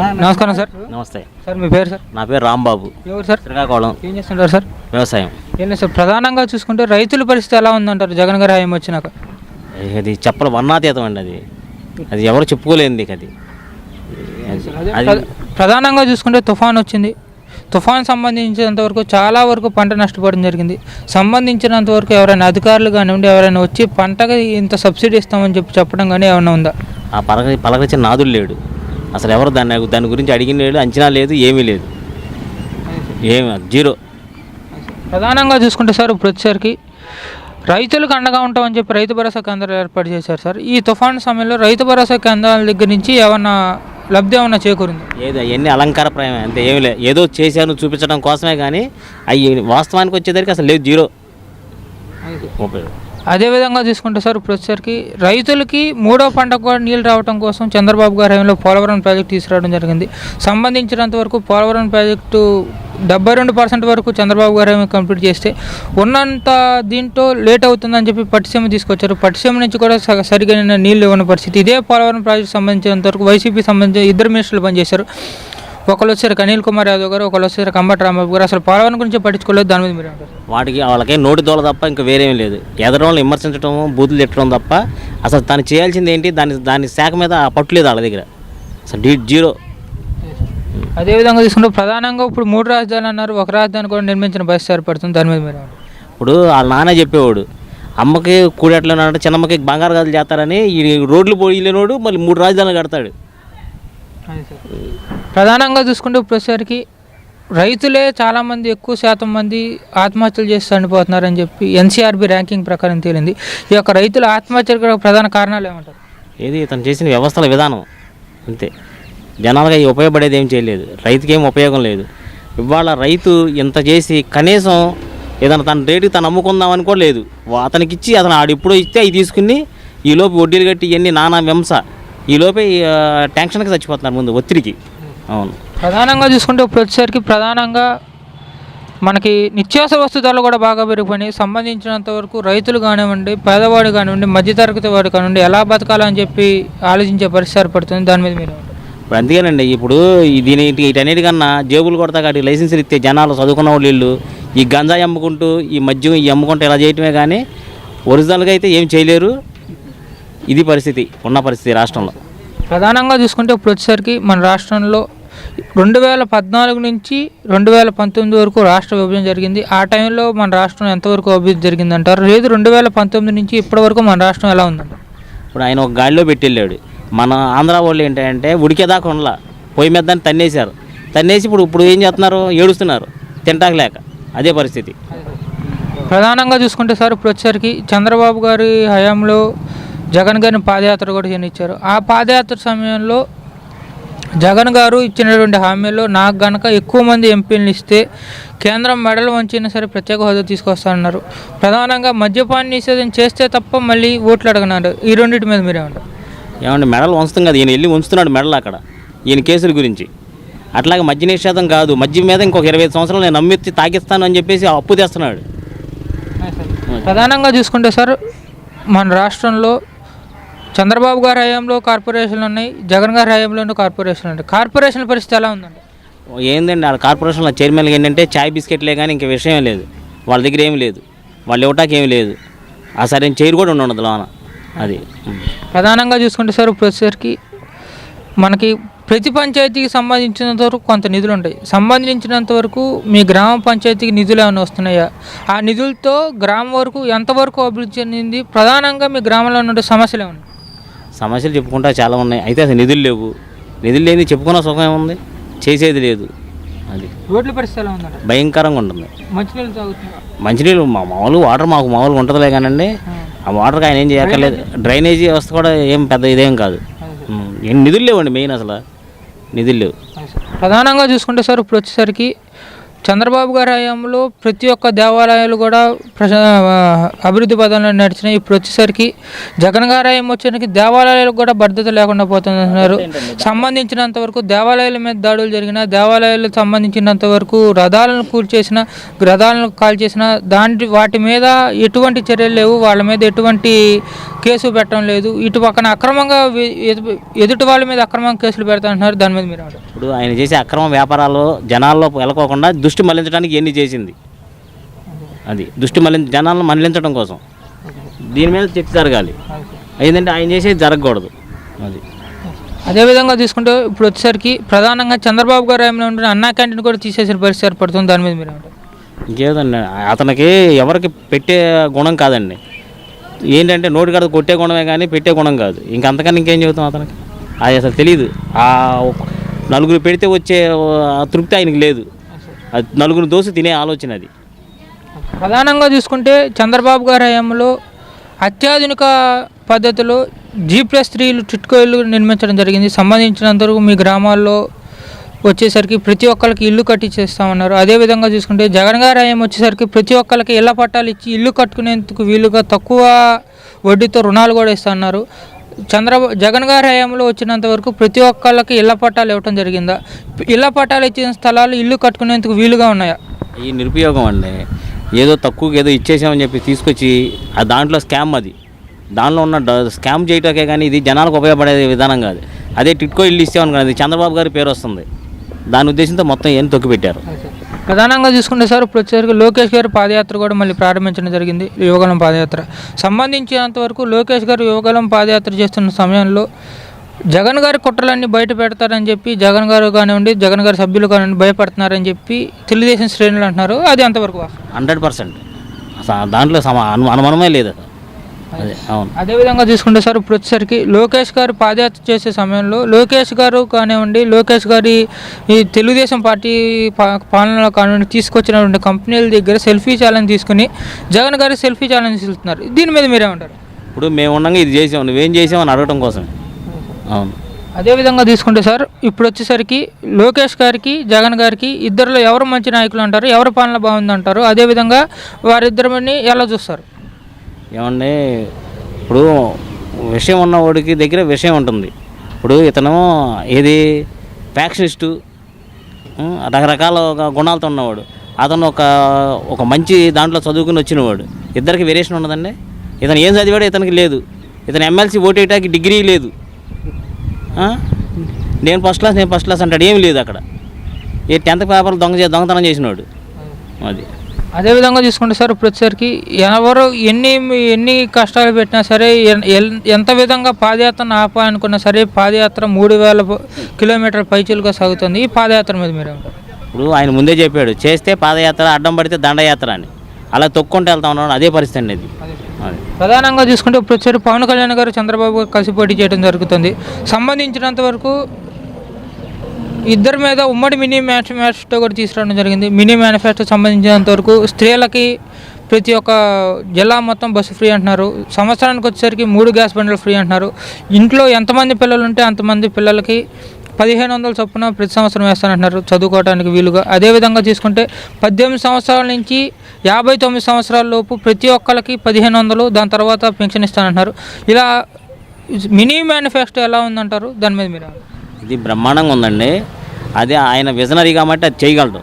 నమస్కారం సార్. నమస్తే. సార్ మీ పేరు సార్? నా పేరు రాంబాబు. ఎవరు సార్? శ్రీకాకుళం. ఏం చేస్తుంటారు సార్? వ్యవసాయం. ఏం లేదు సార్ ప్రధానంగా చూసుకుంటే రైతుల పరిస్థితి ఎలా ఉందంటారు? జగన్ గారు హాయం వచ్చినాక? అది చెప్పల వర్ణాతీతం అండి అది. అది ఎవరు చెప్పుకోలేనిది అది. అది- అది ప్ర- ప్రధానంగా చూసుకుంటే తుఫాన్ వచ్చింది. తుఫాన్ సంబంధించినంత వరకు చాలా వరకు పంట నష్టపోవడం జరిగింది. సంబంధించినంత వరకు ఎవరైనా అధికారులు కానివ్వండి ఎవరైనా వచ్చి పంటకి ఇంత సబ్సిడీ ఇస్తామని చెప్పి చెప్పడం కానీ ఏమైనా ఉందా? ఆ పలక పలకరించిన నాదుడు లేడు. అసలు ఎవరు దాన్ని దాని గురించి అడిగిన లేడు అంచనా లేదు ఏమీ లేదు. ఏమి జీరో. ప్రధానంగా చూసుకుంటే సార్ ఇప్పుడు వచ్చేసరికి రైతులకు అండగా ఉంటామని చెప్పి రైతు భరోసా కేంద్రాలు ఏర్పాటు చేశారు సార్. ఈ తుఫాన్ సమయంలో రైతు భరోసా కేంద్రాల దగ్గర నుంచి ఏమన్నా లబ్ధి ఏమన్నా చేకూరింది? ఏదో అవన్నీ అలంకారప్రాయం అంతే ఏమి లేదు ఏదో చేశాను చూపించడం కోసమే కానీ అవి వాస్తవానికి వచ్చేసరికి అసలు లేదు జీరో. ఉపయోగం అదేవిధంగా చూసుకుంటే సార్ ఇప్పుడు వచ్చేసరికి రైతులకి మూడో పంటకు కూడా నీళ్ళు రావడం కోసం చంద్రబాబు గారి హయాంలో పోలవరం ప్రాజెక్టు తీసుకురావడం జరిగింది. సంబంధించినంత వరకు పోలవరం ప్రాజెక్టు డెబ్బై రెండు పర్సెంట్ వరకు చంద్రబాబు గారు ఏమి కంప్లీట్ చేస్తే ఉన్నంత దీంట్లో లేట్ అవుతుందని చెప్పి పట్టిసీమ తీసుకొచ్చారు. పట్టిసీమ నుంచి కూడా స- సరిగైన నీళ్ళు ఇవ్వని పరిస్థితి. ఇదే పోలవరం ప్రాజెక్టు సంబంధించినంత వరకు వైసీపీ సంబంధించిన ఇద్దరు మినిస్టర్లు పనిచేశారు. ఒకళ్ళు వచ్చారు అనిల్ కుమార్ యాదవ్ గారు ఒకళ్ళు వచ్చారు కంబటి రాంబాబు గారు. అసలు పోలవరం గురించి పట్టించుకోలేదు దాని మీద మీరు ఏమంటారు? వాటికి వాళ్ళకి నోటి దోల తప్ప ఇంకా వేరేం లేదు. ఎదరోళ్ళని విమర్శించడం బూతులు తిట్టడం తప్ప అసలు తను చేయాల్సింది ఏంటి? దాని దాని శాఖ మీద ఆ పట్టు లేదు వాళ్ళ దగ్గర. అసలు డీ జీరో. అదేవిధంగా తీసుకుంటే ప్రధానంగా ఇప్పుడు మూడు రాజధానులు అన్నారు. ఒక రాజధాని కూడా నిర్మించిన పరిస్థితి ఏర్పడుతుంది. దాని మీద మీరు ఏమంటారు? ఇప్పుడు వాళ్ళ నాన్న చెప్పేవాడు అమ్మకి కూడెట్లో అంటే చిన్నమ్మకి బంగారు గదులు చేస్తారని ఈ రోడ్లు పోయిలేనోడు మళ్ళీ మూడు రాజధానులు కడతాడు. ప్రధానంగా చూసుకుంటే ఇప్పుడు రైతులే చాలామంది ఎక్కువ శాతం మంది ఆత్మహత్యలు చేసి చనిపోతున్నారని చెప్పి ఎన్సీఆర్బి ర్యాంకింగ్ ప్రకారం తేలింది. ఈ యొక్క రైతుల ఆత్మహత్యలకు ప్రధాన కారణాలు ఏమంటారు? ఏది? తను చేసిన వ్యవస్థల విధానం. అంతే. జనాలుగా ఈ ఉపయోగపడేది ఏం చేయలేదు. రైతుకి ఏం ఉపయోగం లేదు. ఇవాళ రైతు ఇంత చేసి కనీసం ఏదైనా తన రేటుకి తను అమ్ముకుందామని కూడా లేదు. అతనికి ఇచ్చి అతను ఆడిప్పుడో ఇస్తే అవి తీసుకుని ఈలోపు వడ్డీలు కట్టి ఇవన్నీ నానా వింస ఈ లోపే ఆ, టెన్షన్కి చచ్చిపోతున్నారు ముందు ఒత్తిడికి. అవును. ప్రధానంగా చూసుకుంటే ఇప్పుడు వచ్చేసరికి ప్రధానంగా మనకి నిత్యావసర వస్తు ధరలు కూడా బాగా పెరిగిపోయినాయి. సంబంధించినంత వరకు రైతులు కానివ్వండి పేదవాడు కానివ్వండి మధ్యతరగతి వాడు కానివ్వండి ఎలా బతకాలని చెప్పి ఆలోచించే పరిస్థితి ఏర్పడుతుంది. దాని మీద మీరు? ఇప్పుడు అందుకేనండి ఇప్పుడు దీని వీటన్నిటికన్నా జేబులు కొడతా కాటి లైసెన్సులు ఇస్తే జనాలు చదువుకున్న వాళ్ళు వీళ్ళు ఈ గంజాయి అమ్ముకుంటూ ఈ మద్యం ఈ అమ్ముకుంటూ ఇలా చేయటమే కానీ ఒరిజినల్గా అయితే ఏం చేయలేరు. ఇది పరిస్థితి ఉన్న పరిస్థితి రాష్ట్రంలో. ప్రధానంగా చూసుకుంటే ఇప్పుడు వచ్చేసరికి మన రాష్ట్రంలో రెండు వేల పద్నాలుగు నుంచి రెండు వేల పంతొమ్మిది వరకు రాష్ట్ర విభజన జరిగింది. ఆ టైంలో మన రాష్ట్రం ఎంతవరకు అభివృద్ధి జరిగిందంటారు? లేదు రెండు వేల పంతొమ్మిది నుంచి ఇప్పటి వరకు మన రాష్ట్రం ఎలా ఉందంటారు? ఇప్పుడు ఆయన ఒక గాడిలో పెట్టి వెళ్ళాడు మన ఆంధ్ర వాళ్ళు ఏంటంటే ఉడికేదాకా ఉండలా. పొయ్యి మీద దాన్ని తన్నేశారు. తన్నేసి ఇప్పుడు ఇప్పుడు ఏం చేస్తున్నారు? ఏడుస్తున్నారు. తింటాక లేక. అదే పరిస్థితి. ప్రధానంగా చూసుకుంటే సార్ ఇప్పుడు వచ్చేసరికి చంద్రబాబు గారి హయాంలో జగన్ గారిని పాదయాత్ర కూడా చేయనిచ్చారు ఆ పాదయాత్ర సమయంలో జగన్ గారు ఇచ్చినటువంటి హామీలో నాకు గనక ఎక్కువ మంది ఎంపీలను ఇస్తే కేంద్రం మెడలు వంచినా సరే ప్రత్యేక హోదా తీసుకొస్తానన్నారు. ప్రధానంగా మద్యపాన నిషేధం చేస్తే తప్ప మళ్ళీ ఓట్లు అడగన్నారు ఈ రెండింటి మీద మీరేమంటారు ఏమంటే మెడలు వంచుతాం కదా. ఈయన వెళ్ళి ఉంచుతున్నాడు మెడలు అక్కడ ఈయన కేసుల గురించి. అట్లాగే మద్య నిషేధం కాదు. మద్యం మీద ఇంకొక ఇరవై ఐదు సంవత్సరాలు నేను నమ్మెత్తి తాగిస్తాను అని చెప్పేసి అప్పు తెస్తున్నాడు. ప్రధానంగా చూసుకుంటే సార్ మన రాష్ట్రంలో చంద్రబాబు గారి హయాంలో కార్పొరేషన్లు ఉన్నాయి జగన్ గారి హయాంలోనూ కార్పొరేషన్లు ఉన్నాయి కార్పొరేషన్ల పరిస్థితి ఎలా ఉందండి? ఏందండి వాళ్ళ కార్పొరేషన్లో చైర్మన్లు ఏంటంటే చాయ్ బిస్కెట్లే కానీ ఇంక విషయం లేదు. వాళ్ళ దగ్గర ఏమి లేదు. వాళ్ళు ఇవ్వటానికి ఏమి లేదు. ఆ సరైన చైర్ కూడా ఉండదు లోన. అది. ప్రధానంగా చూసుకుంటే సార్ వచ్చేసరికి మనకి ప్రతి పంచాయతీకి సంబంధించినంత వరకు కొంత నిధులు ఉంటాయి. సంబంధించినంత వరకు మీ గ్రామ పంచాయతీకి నిధులు ఏమైనా వస్తున్నాయా? ఆ నిధులతో గ్రామం వరకు ఎంతవరకు అభివృద్ధి చెందింది? ప్రధానంగా మీ గ్రామంలో ఉన్న సమస్యలు ఏమన్నా సమస్యలు చెప్పుకుంటా చాలా ఉన్నాయి. అయితే అసలు నిధులు లేవు. నిధులు లేని చెప్పుకున్న సుఖం ఏముంది? చేసేది లేదు. అది. రోడ్ల పరిస్థితి భయంకరంగా ఉంటుంది. మంచినీళ్ళు మంచినీళ్ళు మా మామూలు వాటర్ మాకు మామూలుగా ఉంటుందిలే కానండి. ఆ. వాటర్కి ఆయన ఏం చేయక్కర్లేదు. డ్రైనేజీ. వ్యవస్థ కూడా ఏం పెద్ద ఇదేం కాదు. నిధులు లేవండి మెయిన్ అసలు. నిధులు లేవు. ప్రధానంగా చూసుకుంటే సార్ ఇప్పుడు వచ్చేసరికి చంద్రబాబు గారి హయాంలో ప్రతి ఒక్క దేవాలయాలు కూడా ప్రశ అభివృద్ధి పదంలో నడిచినాయి. ఇప్పుడు వచ్చేసరికి జగన్ గారి హయాం వచ్చేసరికి దేవాలయాలకు కూడా భద్రత లేకుండా పోతున్నారు. సంబంధించినంత వరకు దేవాలయాల మీద దాడులు జరిగిన దేవాలయాలకు సంబంధించినంత వరకు రథాలను కూల్చేసిన రథాలను కాల్ చేసిన వాటి మీద ఎటువంటి చర్యలు లేవు. వాళ్ళ మీద ఎటువంటి కేసు పెట్టడం లేదు. ఇటు పక్కన అక్రమంగా ఎదుటి వాళ్ళ మీద అక్రమంగా కేసులు పెడతా అంటున్నారు దాని మీద మీరు ఇప్పుడు ఆయన చేసే అక్రమ వ్యాపారాలు జనాల్లో వెళ్ళకోకుండా దృష్టి మళ్ళించడానికి ఎన్ని చేసింది? అది దృష్టి మళ్ళి జనాలను మళ్ళించడం కోసం. దీని మీద చర్చ జరగాలి. ఏంటంటే ఆయన చేసేది జరగకూడదు. అది. అదేవిధంగా తీసుకుంటే ఇప్పుడు వచ్చేసరికి ప్రధానంగా చంద్రబాబు గారు ఏమైనా ఉంటే అన్నా క్యాంటీన్ కూడా తీసేసిన పరిస్థితి ఏర్పడుతుంది. దాని మీద మీరు? ఇంకేదండి? అతనికి ఎవరికి పెట్టే గుణం కాదండి. ఏంటంటే నోటి కడ కొట్టే గుణమే కానీ పెట్టే గుణం కాదు. ఇంకంతకన్నా ఇంకేం చెబుతాం అతనికి? అది అసలు తెలియదు ఆ నలుగురు పెడితే వచ్చే తృప్తి ఆయనకి లేదు. అది నలుగురు దోశ తినే ఆలోచన అది. ప్రధానంగా చూసుకుంటే చంద్రబాబు గారి హయాంలో అత్యాధునిక పద్ధతిలో జీ ప్లస్ త్రీలు టిట్కోయిలు నిర్మించడం జరిగింది. సంబంధించినంతవరకు మీ గ్రామాల్లో వచ్చేసరికి ప్రతి ఒక్కరికి ఇల్లు కట్టించేస్తామన్నారు అదేవిధంగా చూసుకుంటే జగన్ గారి హయాం వచ్చేసరికి ప్రతి ఒక్కరికి ఇళ్ళ పట్టాలు ఇచ్చి ఇల్లు కట్టుకునేందుకు వీలుగా తక్కువ వడ్డీతో రుణాలు కూడా ఇస్తున్నారు చంద్రబాబు జగన్ గారి హయాంలో వచ్చినంత వరకు ప్రతి ఒక్కళ్ళకి ఇళ్ళ పట్టాలు ఇవ్వడం జరిగిందా? ఇళ్ళ పట్టాలు ఇచ్చిన స్థలాలు ఇల్లు కట్టుకునేందుకు వీలుగా ఉన్నాయా? ఈ నిరుపయోగం అండి. ఏదో తక్కువకి ఏదో ఇచ్చేసామని చెప్పి తీసుకొచ్చి ఆ దాంట్లో స్కామ్ అది. దానిలో ఉన్న స్కామ్ చేయటకే కానీ ఇది జనాలకు ఉపయోగపడే విధానం కాదు. అదే టిట్కో ఇల్లు ఇచ్చామనుకోండి చంద్రబాబు గారి పేరు వస్తుంది. దాని ఉద్దేశంతో మొత్తం ఏం తొక్కిపెట్టారు? ప్రధానంగా చూసుకుంటే సార్ ఇప్పుడు వచ్చేసరికి లోకేష్ గారి పాదయాత్ర కూడా మళ్ళీ ప్రారంభించడం జరిగింది యువగలం పాదయాత్ర. సంబంధించినంత వరకు లోకేష్ గారు యువగలం పాదయాత్ర చేస్తున్న సమయంలో జగన్ గారి కుట్రలన్నీ బయట పెడతారని చెప్పి జగన్ గారు కానివ్వండి జగన్ గారి సభ్యులు కానివ్వండి భయపడుతున్నారని చెప్పి తెలుగుదేశం శ్రేణులు అంటున్నారు. అది అంతవరకు హండ్రెడ్ పర్సెంట్. దాంట్లో సమా అనుమానమే లేదు. అవును. అదేవిధంగా చూసుకుంటే సార్ ఇప్పుడు వచ్చేసరికి లోకేష్ గారు పాదయాత్ర చేసే సమయంలో లోకేష్ గారు కానివ్వండి లోకేష్ గారి ఈ తెలుగుదేశం పార్టీ పాలనలో కానివ్వండి తీసుకొచ్చినటువంటి కంపెనీల దగ్గర సెల్ఫీ ఛాలెంజ్ తీసుకుని జగన్ గారి సెల్ఫీ ఛాలెంజ్ ఇస్తున్నారు దీని మీద మీరేమంటారు? ఇప్పుడు మేము ఉండగా ఇది చేసాం నువ్వేం చేసావు అని అడగటం కోసమే. అవును. అదేవిధంగా తీసుకుంటే సార్ ఇప్పుడు వచ్చేసరికి లోకేష్ గారికి జగన్ గారికి ఇద్దరిలో ఎవరు మంచి నాయకులు అంటారు ఎవరి పాలన బాగుంది అంటారు అదేవిధంగా వారిద్దరిని ఎలా చూస్తారు? ఏమండి ఇప్పుడు విషయం ఉన్నవాడికి దగ్గర విషయం ఉంటుంది. ఇప్పుడు ఇతను ఏది? ఫ్యాక్షనిస్టు రకరకాల ఒక గుణాలతో ఉన్నవాడు. అతను ఒక ఒక మంచి దాంట్లో చదువుకుని వచ్చినవాడు. ఇద్దరికి వేరియేషన్ ఉన్నదండి? ఇతను ఏం చదివాడో ఇతనికి లేదు. ఇతను ఎమ్మెల్సీ ఓటేయటానికి డిగ్రీ లేదు? నేను ఫస్ట్ క్లాస్ నేను ఫస్ట్ క్లాస్ అంటాడు. ఏమీ లేదు అక్కడ. ఏ టెన్త్ పేపర్లు దొంగ చే- దొంగతనం చేసినాడు. అది. అదేవిధంగా చూసుకుంటే సార్ ఇప్పుడు వచ్చేసరికి ఎవరు ఎన్ని ఎన్ని కష్టాలు పెట్టినా సరే ఎంత విధంగా పాదయాత్రను ఆపాలనుకున్నా సరే పాదయాత్ర మూడు వేల కిలోమీటర్ పైచీలుగా సాగుతుంది. ఈ పాదయాత్ర మీద మీరు? ఇప్పుడు ఆయన ముందే చెప్పాడు చేస్తే పాదయాత్ర అడ్డం పడితే దండయాత్ర అని. అలా తొక్కుంటూ వెళ్తా ఉన్నాడు అదే పరిస్థితి అండి అది ప్రధానంగా చూసుకుంటే ఇప్పుడు వచ్చారు పవన్ కళ్యాణ్ గారు చంద్రబాబు గారు కలిసి పోటీ చేయడం జరుగుతుంది. సంబంధించినంత వరకు ఇద్దరి మీద ఉమ్మడి మినీ మేనిఫెస్టో కూడా తీసుకురావడం జరిగింది. మినీ మేనిఫెస్టో సంబంధించినంత వరకు స్త్రీలకి ప్రతి ఒక్క జిల్లా మొత్తం బస్సు ఫ్రీ అంటున్నారు. సంవత్సరానికి వచ్చేసరికి మూడు గ్యాస్ బండ్లు ఫ్రీ అంటున్నారు. ఇంట్లో ఎంతమంది పిల్లలు ఉంటే అంతమంది పిల్లలకి పదిహేను వందల చొప్పున ప్రతి సంవత్సరం వేస్తానంటున్నారు చదువుకోవడానికి వీలుగా. అదేవిధంగా తీసుకుంటే పద్దెనిమిది సంవత్సరాల నుంచి యాభై తొమ్మిది సంవత్సరాల లోపు ప్రతి ఒక్కరికి పదిహేను వందలు దాని తర్వాత పెన్షన్ ఇస్తానంటున్నారు. ఇలా మినీ మేనిఫెస్టో ఎలా ఉందంటారు? దాని మీద మీరు ఇది బ్రహ్మాండంగా ఉందండి. అదే ఆయన విజనరీ కాబట్టి అది చేయగలడు.